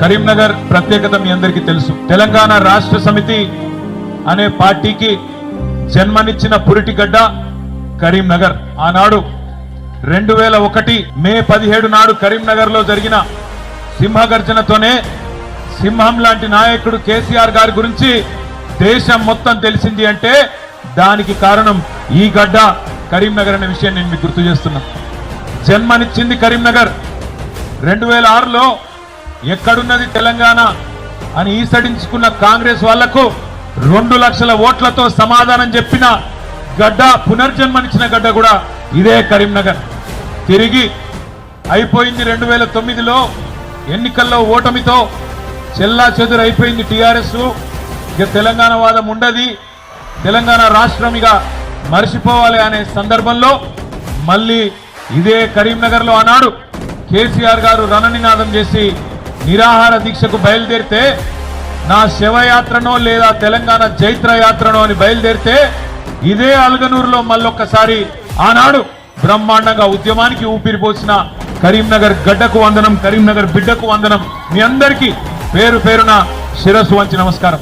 కరీంనగర్ ప్రత్యేకత మీ అందరికీ తెలుసు. తెలంగాణ రాష్ట్ర సమితి అనే పార్టీకి జన్మనిచ్చిన పురిటిగడ్డ కరీంనగర్. ఆనాడు రెండు వేల ఒకటి మే పదిహేడు నాడు కరీంనగర్లో జరిగిన సింహగర్జనతోనే సింహం లాంటి నాయకుడు కేసీఆర్ గారి గురించి దేశం మొత్తం తెలిసింది అంటే దానికి కారణం ఈ గడ్డ కరీంనగర్ అనే విషయం నేను మీకు గుర్తు చేస్తున్నా. జన్మనిచ్చింది కరీంనగర్. రెండు వేల ఆరులో ఎక్కడున్నది తెలంగాణ అని ఈసడించుకున్న కాంగ్రెస్ వాళ్ళకు రెండు లక్షల ఓట్లతో సమాధానం చెప్పిన గడ్డ పునర్జన్మనిచ్చిన గడ్డ కూడా ఇదే కరీంనగర్. తిరిగి అయిపోయింది రెండు వేల తొమ్మిదిలో ఎన్నికల్లో ఓటమితో చెల్లా చెదురు అయిపోయింది టీఆర్ఎస్. ఇక తెలంగాణ వాదం ఉండది. తెలంగాణ రాష్ట్రం ఇక మర్చిపోవాలి అనే సందర్భంలో మళ్ళీ ఇదే కరీంనగర్లో ఆనాడు కేసీఆర్ గారు రణనినాదం చేసి నిరాహార దీక్షకు బయలుదేరితే నా శివయాత్రనో లేదా తెలంగాణ జైత్ర యాత్రనో అని బయలుదేరితే ఇదే అలగనూరులో మళ్ళొక్కసారి ఆనాడు బ్రహ్మాండంగా ఉద్యమానికి ఊపిరిపోసిన కరీంనగర్ గడ్డకు వందనం కరీంనగర్ బిడ్డకు వందనం. మీ అందరికీ పేరు పేరున శిరస్సు వంచి నమస్కారం.